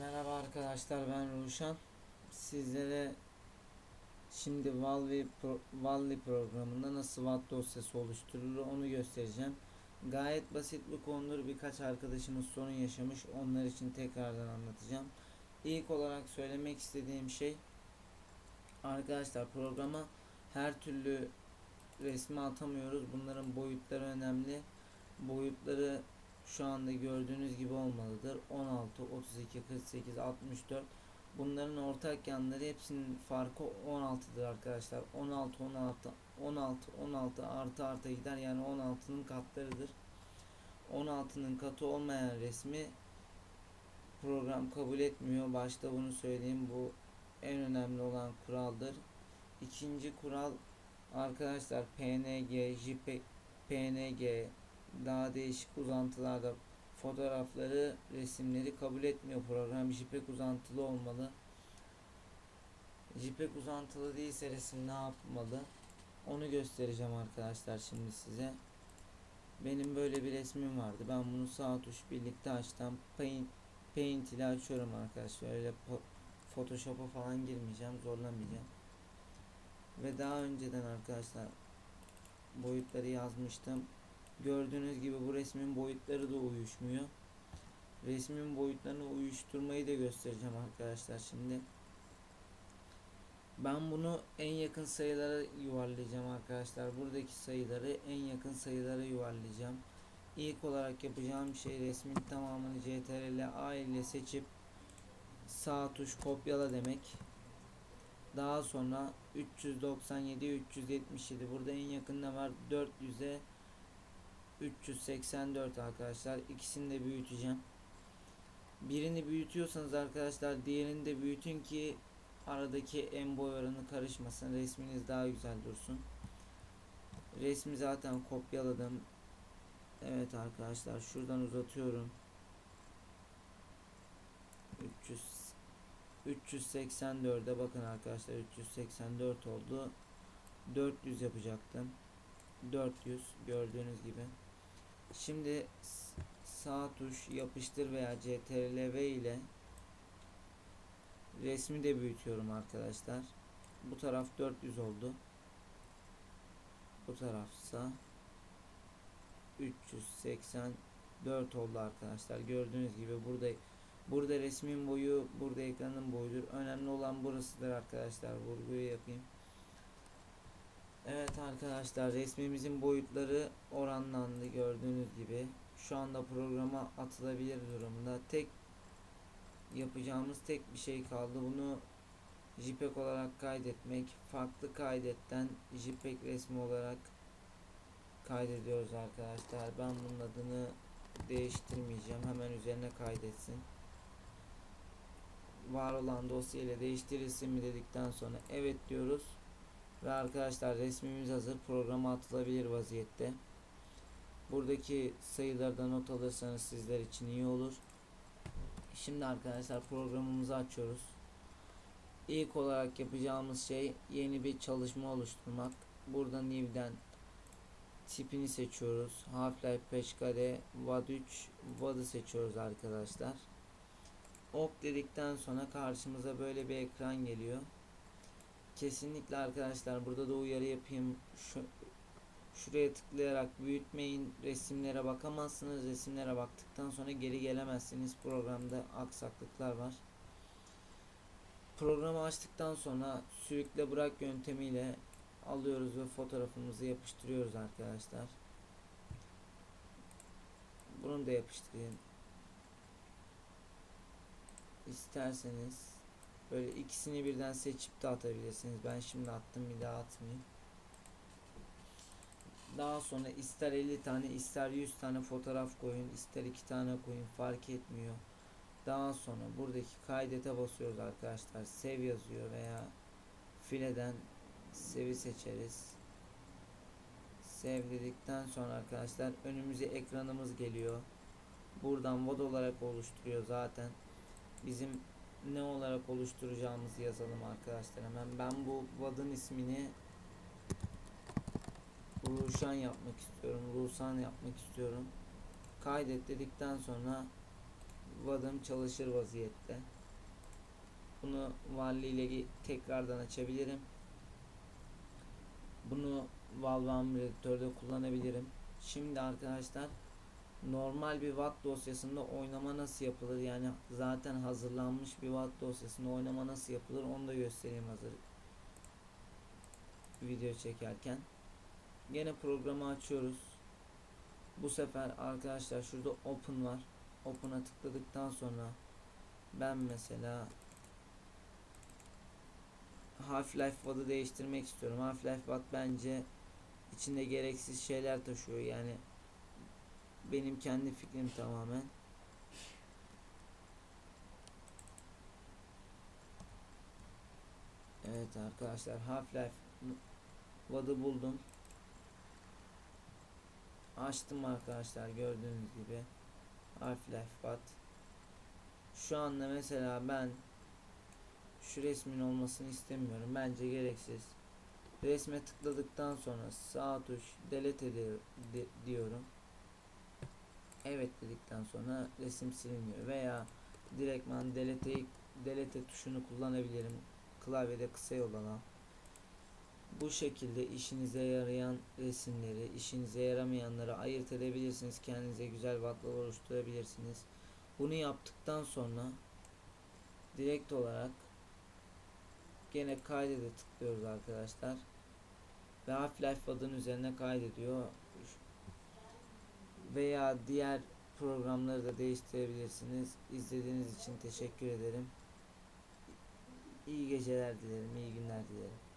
Merhaba arkadaşlar ben Ruşan. Sizlere şimdi Valve pro, Valve programında nasıl WAD dosyası oluşturulur onu göstereceğim. Gayet basit bir konudur. Birkaç arkadaşımız sorun yaşamış. Onlar için tekrardan anlatacağım. İlk olarak söylemek istediğim şey arkadaşlar programa her türlü resmi atamıyoruz. Bunların boyutları önemli. Boyutları şu anda gördüğünüz gibi olmalıdır. 16, 32, 48, 64 bunların ortak yanları hepsinin farkı 16'dır arkadaşlar. 16, 16, 16, 16 artı arta gider yani 16'nın katlarıdır. 16'nın katı olmayan resmi program kabul etmiyor. Başta bunu söyleyeyim. Bu en önemli olan kuraldır. İkinci kural arkadaşlar PNG, JPEG, PNG, daha değişik uzantılarda fotoğrafları, resimleri kabul etmiyor program. JPEG uzantılı olmalı. JPEG uzantılı değilse resim ne yapmalı? Onu göstereceğim arkadaşlar şimdi size. Benim böyle bir resmim vardı. Ben bunu sağ tuş birlikte açtım. Paint, Paint ile açıyorum arkadaşlar. Öyle Photoshop'a falan girmeyeceğim. Zorlamayacağım. Ve daha önceden arkadaşlar boyutları yazmıştım. Gördüğünüz gibi bu resmin boyutları da uyuşmuyor. Resmin boyutlarını uyuşturmayı da göstereceğim arkadaşlar şimdi. Ben bunu en yakın sayılara yuvarlayacağım arkadaşlar. Buradaki sayıları en yakın sayılara yuvarlayacağım. İlk olarak yapacağım şey resmin tamamını CTRL A ile seçip sağ tuş kopyala demek. Daha sonra 397 377 burada en yakında var 400'e 384 arkadaşlar. İkisini de büyüteceğim. Birini büyütüyorsanız arkadaşlar diğerini de büyütün ki aradaki en boy oranı karışmasın. Resminiz daha güzel dursun. Resmi zaten kopyaladım. Evet arkadaşlar şuradan uzatıyorum. 300 384'e bakın arkadaşlar 384 oldu. 400 yapacaktım. 400 gördüğünüz gibi. Şimdi sağ tuş yapıştır veya CTRL V ile resmi de büyütüyorum arkadaşlar. Bu taraf 400 oldu. Bu tarafsa 384 oldu arkadaşlar. Gördüğünüz gibi burada burada resmin boyu, burada ekranın boyudur. Önemli olan burasıdır arkadaşlar. Vurguyu yapayım. Evet arkadaşlar resmimizin boyutları oranlandı gördüğünüz gibi. Şu anda programa atılabilir durumda. Tek yapacağımız tek bir şey kaldı. Bunu JPEG olarak kaydetmek. Farklı kaydetten JPEG resmi olarak kaydediyoruz arkadaşlar. Ben bunun adını değiştirmeyeceğim. Hemen üzerine kaydetsin. Var olan dosya ile değiştirilsin mi dedikten sonra evet diyoruz. Ve arkadaşlar resmimiz hazır. Programa atılabilir vaziyette. Buradaki sayılarda not alırsanız sizler için iyi olur. Şimdi arkadaşlar programımızı açıyoruz. İlk olarak yapacağımız şey yeni bir çalışma oluşturmak. Burada new'den tipini seçiyoruz. Half-Life 5 kare WAD 3 WAD'ı seçiyoruz arkadaşlar. Ok dedikten sonra karşımıza böyle bir ekran geliyor. Kesinlikle arkadaşlar burada da uyarı yapayım. Şu şuraya tıklayarak büyütmeyin. Resimlere bakamazsınız. Resimlere baktıktan sonra geri gelemezsiniz. Programda aksaklıklar var. Programı açtıktan sonra sürükle bırak yöntemiyle alıyoruz ve fotoğrafımızı yapıştırıyoruz arkadaşlar. Bunu da yapıştırayım. İsterseniz Böyle ikisini birden seçip de atabilirsiniz. Ben şimdi attım bir daha atmayayım. Daha sonra ister 50 tane ister 100 tane fotoğraf koyun ister 2 tane koyun fark etmiyor. Daha sonra buradaki kaydete basıyoruz arkadaşlar. Sev yazıyor veya fileden sevi seçeriz. Sev dedikten sonra arkadaşlar önümüze ekranımız geliyor. Buradan VOD olarak oluşturuyor zaten. Bizim ne olarak oluşturacağımızı yazalım arkadaşlar. Hemen ben bu vadın ismini Ruşan yapmak istiyorum. Rusan yapmak istiyorum. Kaydet dedikten sonra vadım çalışır vaziyette. Bunu Valve ile tekrardan açabilirim. Bunu Valve emülatörde kullanabilirim. Şimdi arkadaşlar normal bir Watt dosyasında oynama nasıl yapılır yani zaten hazırlanmış bir Watt dosyasında oynama nasıl yapılır onu da göstereyim hazır video çekerken. Gene programı açıyoruz. Bu sefer arkadaşlar şurada open var. Open'a tıkladıktan sonra ben mesela Half-Life Watt'ı değiştirmek istiyorum. Half-Life Watt bence içinde gereksiz şeyler taşıyor. Yani benim kendi fikrim tamamen. Evet arkadaşlar Half-Life Watt'ı buldum. Açtım arkadaşlar gördüğünüz gibi. Half-Life Watt. Şu anda mesela ben şu resmin olmasını istemiyorum. Bence gereksiz. Resme tıkladıktan sonra sağ tuş delete diyorum. Evet dedikten sonra resim siliniyor veya direktman delete delete tuşunu kullanabilirim. Klavyede kısa yol alan. Bu şekilde işinize yarayan resimleri, işinize yaramayanları ayırt edebilirsiniz. Kendinize güzel vatlar oluşturabilirsiniz. Bunu yaptıktan sonra direkt olarak gene kaydede tıklıyoruz arkadaşlar. Ve Half-Life adının üzerine kaydediyor. Veya diğer programları da değiştirebilirsiniz. İzlediğiniz için teşekkür ederim. İyi geceler dilerim, iyi günler dilerim.